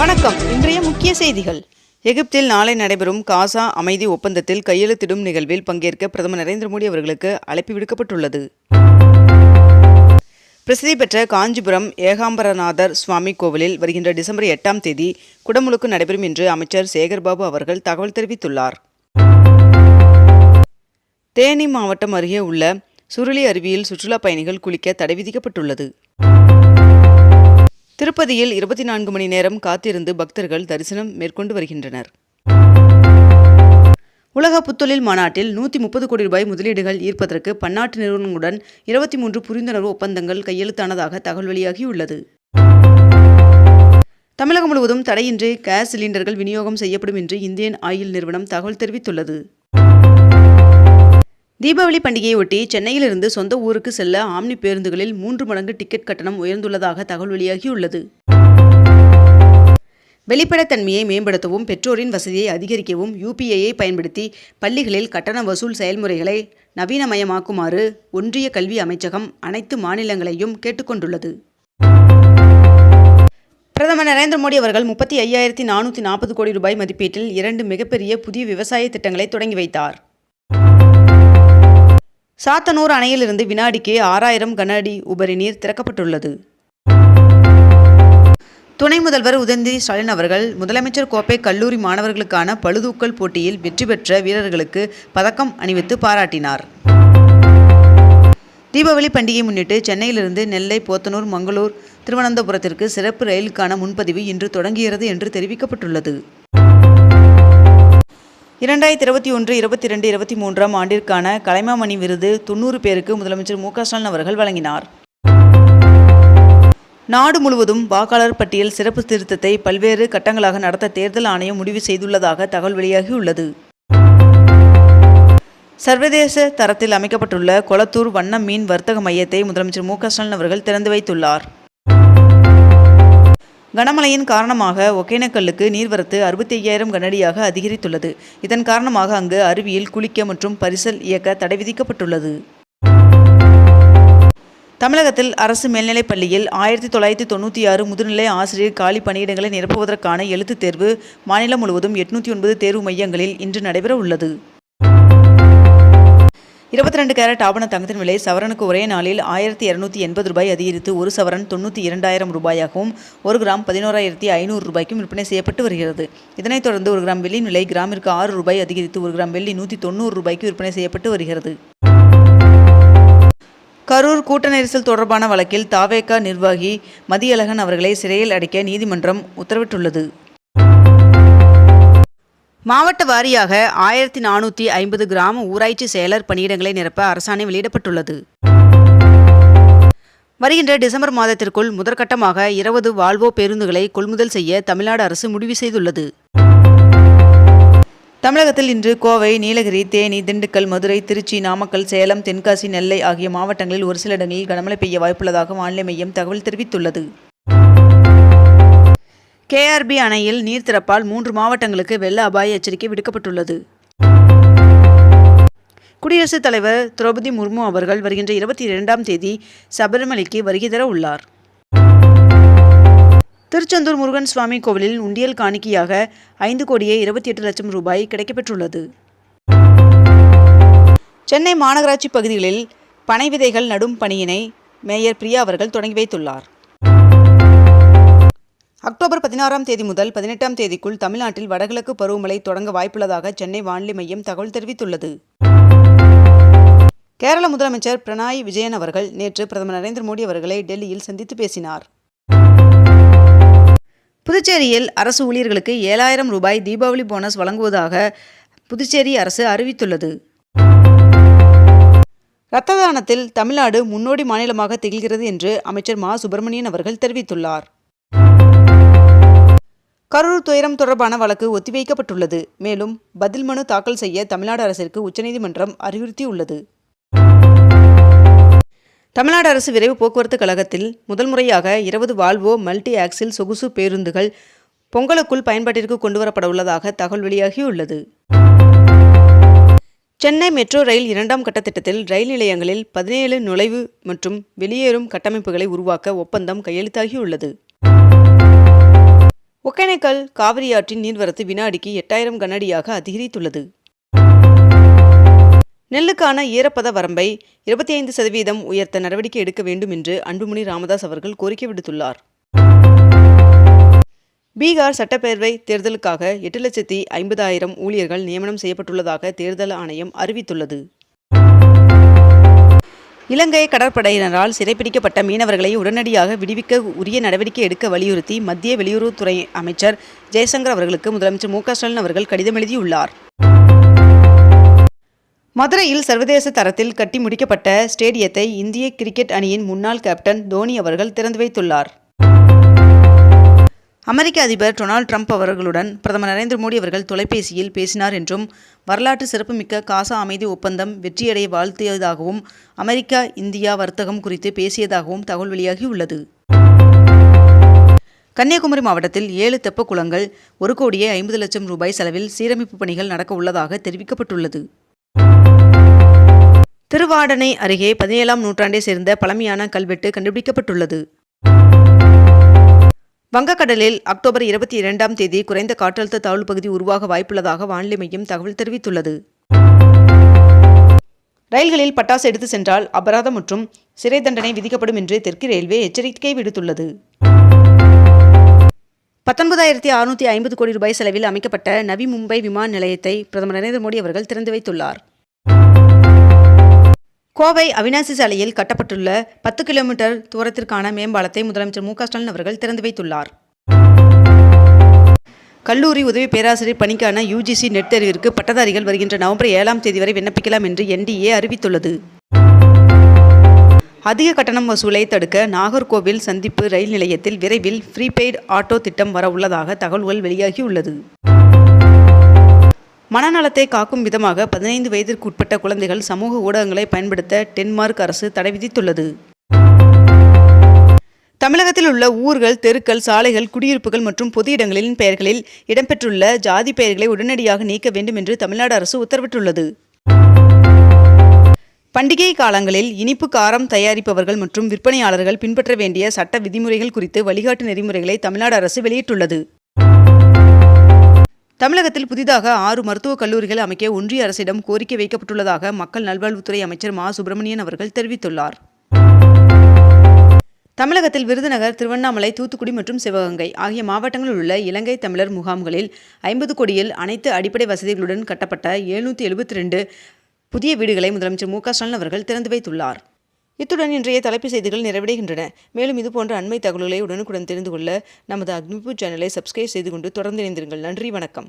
வணக்கம். இன்றைய முக்கிய செய்திகள். எகிப்தில் நாளை நடைபெறும் காசா அமைதி ஒப்பந்தத்தில் கையெழுத்திடும் நிகழ்வில் பங்கேற்க பிரதமர் நரேந்திர மோடி அவர்களுக்கு அழைப்பு விடுக்கப்பட்டுள்ளது. பிரசித்தி பெற்ற காஞ்சிபுரம் ஏகாம்பரநாதர் சுவாமி கோவிலில் வருகின்ற டிசம்பர் எட்டாம் தேதி குடமுழுக்கு நடைபெறும் என்று அமைச்சர் சேகர்பாபு அவர்கள் தகவல் தெரிவித்துள்ளார். தேனி மாவட்டம் அருகே உள்ள சுருளி அருவியில் சுற்றுலா பயணிகள் குளிக்க தடை விதிக்கப்பட்டுள்ளது. திருப்பதியில் இருபத்தி நான்கு மணி நேரம் காத்திருந்து பக்தர்கள் தரிசனம் மேற்கொண்டு வருகின்றனர். உலக புத்தொழில் மாநாட்டில் நூற்றி முப்பது கோடி ரூபாய் முதலீடுகள் ஈர்ப்பதற்கு பன்னாட்டு நிறுவனங்களுடன் இருபத்தி மூன்று புரிந்துணர்வு ஒப்பந்தங்கள் கையெழுத்தானதாக தகவல் வெளியாகியுள்ளது. தமிழகம் முழுவதும் தடையின்றி கேஸ் சிலிண்டர்கள் விநியோகம் செய்யப்படும் என்று இந்தியன் ஆயில் நிறுவனம் தகவல் தெரிவித்துள்ளது. தீபாவளி பண்டிகையொட்டி சென்னையிலிருந்து சொந்த ஊருக்கு செல்ல ஆம்னி பேருந்துகளில் மூன்று மடங்கு டிக்கெட் கட்டணம் உயர்ந்துள்ளதாக தகவல் வெளியாகியுள்ளது. வெளிப்படைத்தன்மையை மேம்படுத்தவும் பெற்றோரின் வசதியை அதிகரிக்கவும் யூபிஐயை பயன்படுத்தி பள்ளிகளில் கட்டண வசூல் செயல்முறைகளை நவீனமயமாக்குமாறு ஒன்றிய கல்வி அமைச்சகம் அனைத்து மாநிலங்களையும் கேட்டுக்கொண்டுள்ளது. பிரதமர் நரேந்திர மோடி அவர்கள் முப்பத்தி ஐயாயிரத்தி நானூற்றி நாற்பது கோடி ரூபாய் மதிப்பீட்டில் இரண்டு மிகப்பெரிய புதிய விவசாய திட்டங்களை தொடங்கி வைத்தார். சாத்தனூர் அணையிலிருந்து வினாடிக்கு ஆறாயிரம் கன அடி உபரி நீர் திறக்கப்பட்டுள்ளது. துணை முதல்வர் உதயநிதி ஸ்டாலின் அவர்கள் முதலமைச்சர் கோப்பை கல்லூரி மாணவர்களுக்கான பழுதூக்கல் போட்டியில் வெற்றி பெற்ற வீரர்களுக்கு பதக்கம் அணிவித்து பாராட்டினார். தீபாவளி பண்டிகையை முன்னிட்டு சென்னையிலிருந்து நெல்லை போத்தனூர் மங்களூர் திருவனந்தபுரத்திற்கு சிறப்பு ரயிலுக்கான முன்பதிவு இன்று தொடங்குகிறது என்று தெரிவிக்கப்பட்டுள்ளது. இரண்டாயிரத்தி இருபத்தி ஒன்று இருபத்தி ரெண்டு இருபத்தி மூன்றாம் ஆண்டிற்கான கலைமாமணி விருது தொண்ணூறு பேருக்கு முதலமைச்சர் மு ஸ்டாலின் அவர்கள் வழங்கினார். நாடு முழுவதும் வாக்காளர் பட்டியல் சிறப்பு திருத்தத்தை பல்வேறு கட்டங்களாக நடத்த தேர்தல் ஆணையம் முடிவு செய்துள்ளதாக தகவல் வெளியாகியுள்ளது. சர்வதேச தரத்தில் அமைக்கப்பட்டுள்ள கொளத்தூர் வண்ண மீன் வர்த்தக மையத்தை முதலமைச்சர் மு ஸ்டாலின் அவர்கள் திறந்து வைத்துள்ளார். கனமழையின் காரணமாக ஒகேனக்கல்லுக்கு நீர்வரத்து அறுபத்தி ஐயாயிரம் கனடியாக அதிகரித்துள்ளது. இதன் காரணமாக அங்கு அருவியில் குளிக்க மற்றும் பரிசல் இயக்க தடை விதிக்கப்பட்டுள்ளது. தமிழகத்தில் அரசு மேல்நிலைப் பள்ளியில் ஆயிரத்தி தொள்ளாயிரத்தி தொண்ணூற்றி ஆறு முதுநிலை ஆசிரியர் காலி பணியிடங்களை நிரப்புவதற்கான எழுத்துத் தேர்வு மாநிலம் முழுவதும் எட்நூற்றி ஒன்பது தேர்வு மையங்களில் இன்று நடைபெற உள்ளது இருபத்தி ரெண்டு கேரட் ஆபண தங்கத்தின் விலை சவரனுக்கு ஒரே நாளில் ஆயிரத்தி இரநூத்தி எண்பது ரூபாய் அதிகரித்து ஒரு சவரன் தொண்ணூற்றி இரண்டாயிரம் ரூபாயாகவும் ஒரு கிராம் பதினோராயிரத்தி ஐநூறு ரூபாய்க்கும் விற்பனை செய்யப்பட்டு வருகிறது. இதனைத் தொடர்ந்து ஒரு கிராம் வெள்ளியின் விலை கிராமிற்கு ஆறு ரூபாய் அதிகரித்து ஒரு கிராம் வெள்ளி நூற்றி தொண்ணூறு ரூபாய்க்கு விற்பனை செய்யப்பட்டு வருகிறது. கரூர் கூட்ட நெரிசல் தொடர்பான வழக்கில் தாவேகா நிர்வாகி மதியழகன் அவர்களை சிறையில் அடைக்க நீதிமன்றம் உத்தரவிட்டுள்ளது. மாவட்ட வாரியாக ஆயிரத்தி நானூற்றி ஐம்பது கிராம ஊராட்சி செயலர் பணியிடங்களை நிரப்ப அரசாணை வெளியிடப்பட்டுள்ளது. வருகின்ற டிசம்பர் மாதத்திற்குள் முதற்கட்டமாக இருபது வால்வோ பேருந்துகளை கொள்முதல் செய்ய தமிழ்நாடு அரசு முடிவு செய்துள்ளது. தமிழகத்தில் இன்று கோவை நீலகிரி தேனி திண்டுக்கல் மதுரை திருச்சி நாமக்கல் சேலம் தென்காசி நெல்லை ஆகிய மாவட்டங்களில் ஒரு சில இடங்களில் கனமழை பெய்ய வாய்ப்புள்ளதாக வானிலை மையம் தகவல் தெரிவித்துள்ளது. கேஆர்பி அணையில் நீர் திறப்பால் மூன்று மாவட்டங்களுக்கு வெள்ள அபாய எச்சரிக்கை விடுக்கப்பட்டுள்ளது. குடியரசுத் தலைவர் திரௌபதி முர்மு அவர்கள் வருகின்ற இருபத்தி இரண்டாம் தேதி சபரிமலைக்கு வருகை தர உள்ளார். திருச்செந்தூர் முருகன் சுவாமி கோவிலில் உண்டியல் காணிக்கையாக ஐந்து கோடியே இருபத்தி எட்டு லட்சம் ரூபாய் கிடைக்கப்பெற்றுள்ளது. சென்னை மாநகராட்சி பகுதிகளில் பனை விதைகள் நடும் பணியினை மேயர் பிரியா அவர்கள் தொடங்கி வைத்துள்ளார். அக்டோபர் பதினாறாம் தேதி முதல் பதினெட்டாம் தேதிக்குள் தமிழ்நாட்டில் வடகிழக்கு பருவமழை தொடங்க வாய்ப்புள்ளதாக சென்னை வானிலை மையம் தகவல் தெரிவித்துள்ளது. கேரள முதலமைச்சர் பினராயி விஜயன் அவர்கள் நேற்று பிரதமர் நரேந்திர மோடி அவர்களை டெல்லியில் சந்தித்து பேசினார். புதுச்சேரியில் அரசு ஊழியர்களுக்கு ஏழாயிரம் ரூபாய் தீபாவளி போனஸ் வழங்குவதாக புதுச்சேரி அரசு அறிவித்துள்ளது. இரத்த தானத்தில் தமிழ்நாடு முன்னோடி மாநிலமாக திகழ்கிறது என்று அமைச்சர் மா. சுப்பிரமணியன் அவர்கள் தெரிவித்துள்ளார். கரூர் துயரம் தொடர்பான வழக்கு ஒத்திவைக்கப்பட்டுள்ளது. மேலும் பதில் மனு தாக்கல் செய்ய தமிழ்நாடு அரசிற்கு உச்சநீதிமன்றம் அறிவுறுத்தியுள்ளது. தமிழ்நாடு அரசு விரைவு போக்குவரத்து கழகத்தில் முதல் முறையாக இருபது வால்வோ மல்டி ஆக்சில் சொகுசு பேருந்துகள் பொங்கலுக்குள் பயன்பாட்டிற்கு கொண்டுவரப்பட உள்ளதாக தகவல் வெளியாகியுள்ளது. சென்னை மெட்ரோ ரயில் இரண்டாம் கட்ட திட்டத்தில் ரயில் நிலையங்களில் பதினேழு நுழைவு மற்றும் வெளியேறும் கட்டமைப்புகளை உருவாக்க ஒப்பந்தம் கையெழுத்தாகியுள்ளது. ஒகேனக்கல் காவிரி ஆற்றின் நீர்வரத்து வினாடிக்கு எட்டாயிரம் கனஅடியாக அதிகரித்துள்ளது. நெல்லுக்கான ஈரப்பத வரம்பை இருபத்தி ஐந்து சதவீதம் உயர்த்த நடவடிக்கை எடுக்க வேண்டும் என்று அன்புமணி ராமதாஸ் அவர்கள் கோரிக்கை விடுத்துள்ளார். பீகார் சட்டப்பேரவை தேர்தலுக்காக எட்டு லட்சத்தி ஐம்பதாயிரம் ஊழியர்கள் நியமனம் செய்யப்பட்டுள்ளதாக தேர்தல் ஆணையம் அறிவித்துள்ளது. இலங்கை கடற்படையினரால் சிறைப்பிடிக்கப்பட்ட மீனவர்களை உடனடியாக விடுவிக்க உரிய நடவடிக்கை எடுக்க வலியுறுத்தி மத்திய வெளியுறவுத்துறை அமைச்சர் ஜெயசங்கர் அவர்களுக்கு முதலமைச்சர் மு ஸ்டாலின் அவர்கள் கடிதம் எழுதியுள்ளார். மதுரையில் சர்வதேச தரத்தில் கட்டி முடிக்கப்பட்ட ஸ்டேடியத்தை இந்திய கிரிக்கெட் அணியின் முன்னாள் கேப்டன் தோனி அவர்கள் திறந்து வைத்துள்ளார். அமெரிக்க அதிபர் டொனால்ட் ட்ரம்ப் அவர்களுடன் பிரதமர் நரேந்திர மோடி அவர்கள் தொலைபேசியில் பேசினார் என்றும் வரலாற்று சிறப்புமிக்க காசா அமைதி ஒப்பந்தம் வெற்றியடைய வாழ்த்தியதாகவும் அமெரிக்கா இந்தியா வர்த்தகம் குறித்து பேசியதாகவும் தகவல் வெளியாகியுள்ளது கன்னியாகுமரி மாவட்டத்தில் ஏழு தெப்ப குளங்கள் ஒரு கோடியே ஐம்பது லட்சம் ரூபாய் செலவில் சீரமைப்பு பணிகள் நடக்க உள்ளதாக தெரிவிக்கப்பட்டுள்ளது. திருவாடனை அருகே பதினேழாம் நூற்றாண்டை சேர்ந்த பழமையான கல்வெட்டு கண்டுபிடிக்கப்பட்டுள்ளது. வங்கக்கடலில் அக்டோபர் இருபத்தி இரண்டாம் தேதி குறைந்த காற்றழுத்த தாழ்வு பகுதி உருவாக வாய்ப்புள்ளதாக வானிலை மையம் தகவல் தெரிவித்துள்ளது. ரயில்களில் பட்டாசு எடுத்து சென்றால் அபராதம் மற்றும் சிறை தண்டனை விதிக்கப்படும் என்று தெற்கு ரயில்வே எச்சரிக்கை விடுத்துள்ளது. பத்தொன்பதாயிரத்தி அறுநூற்றி ஐம்பது கோடி ரூபாய் செலவில் அமைக்கப்பட்ட நவி மும்பை விமான நிலையத்தை பிரதமர் நரேந்திர மோடி அவர்கள் திறந்து வைத்துள்ளார். கோவை அவினாசி சாலையில் கட்டப்பட்டுள்ள பத்து கிலோமீட்டர் தூரத்திற்கான மேம்பாலத்தை முதலமைச்சர் மு ஸ்டாலின் அவர்கள் திறந்து வைத்துள்ளார். கல்லூரி உதவி பேராசிரியர் பணிக்கான யுஜிசி நெட் தேர்விற்கு பட்டதாரிகள் வருகின்ற நவம்பர் ஏழாம் தேதி வரை விண்ணப்பிக்கலாம் என்று என்டிஏ அறிவித்துள்ளது. அதிக கட்டணம் வசூலை தடுக்க நாகர்கோவில் சந்திப்பு ரயில் நிலையத்தில் விரைவில் ப்ரீபெய்டு ஆட்டோ திட்டம் வர உள்ளதாக தகவல்கள் வெளியாகியுள்ளது. மனநலத்தை காக்கும் விதமாக பதினைந்து வயதிற்கு உட்பட்ட குழந்தைகள் சமூக ஊடகங்களை பயன்படுத்த டென்மார்க் அரசு தடை விதித்துள்ளது. தமிழகத்தில் உள்ள ஊர்கள் தெருக்கள் சாலைகள் குடியிருப்புகள் மற்றும் பொது இடங்களின் பெயர்களில் இடம்பெற்றுள்ள ஜாதி பெயர்களை உடனடியாக நீக்க வேண்டும் என்று தமிழ்நாடு அரசு உத்தரவிட்டுள்ளது. பண்டிகை காலங்களில் இனிப்பு காரம் தயாரிப்பவர்கள் மற்றும் விற்பனையாளர்கள் பின்பற்ற வேண்டிய சட்ட விதிமுறைகள் குறித்து வழிகாட்டு நெறிமுறைகளை தமிழ்நாடு அரசு வெளியிட்டுள்ளது. தமிழகத்தில் புதிதாக ஆறு மருத்துவக் கல்லூரிகள் அமைக்க ஒன்றிய அரசிடம் கோரிக்கை வைக்கப்பட்டுள்ளதாக மக்கள் நல்வாழ்வுத்துறை அமைச்சர் மா. சுப்பிரமணியன் அவர்கள் தெரிவித்துள்ளார். தமிழகத்தில் விருதுநகர் திருவண்ணாமலை தூத்துக்குடி மற்றும் சிவகங்கை ஆகிய மாவட்டங்களில் உள்ள இலங்கை தமிழர் முகாம்களில் ஐம்பது கோடியில் அனைத்து அடிப்படை வசதிகளுடன் கட்டப்பட்ட எழுநூற்றி எழுபத்தி ரெண்டு புதிய வீடுகளை முதலமைச்சர் மு. ஸ்டாலின் அவர்கள் திறந்து வைத்துள்ளார். இத்துடன் இன்றைய தலைப்பு செய்திகள் நிறைவடைகின்றன. மேலும் இதுபோன்ற அண்மை தகவல்களை உடனுக்குடன் தெரிந்து கொள்ள நமது அக்னிபூ சேனலை சப்ஸ்கிரைப் செய்து கொண்டு தொடர்ந்து இணைந்திருங்கள். நன்றி வணக்கம்.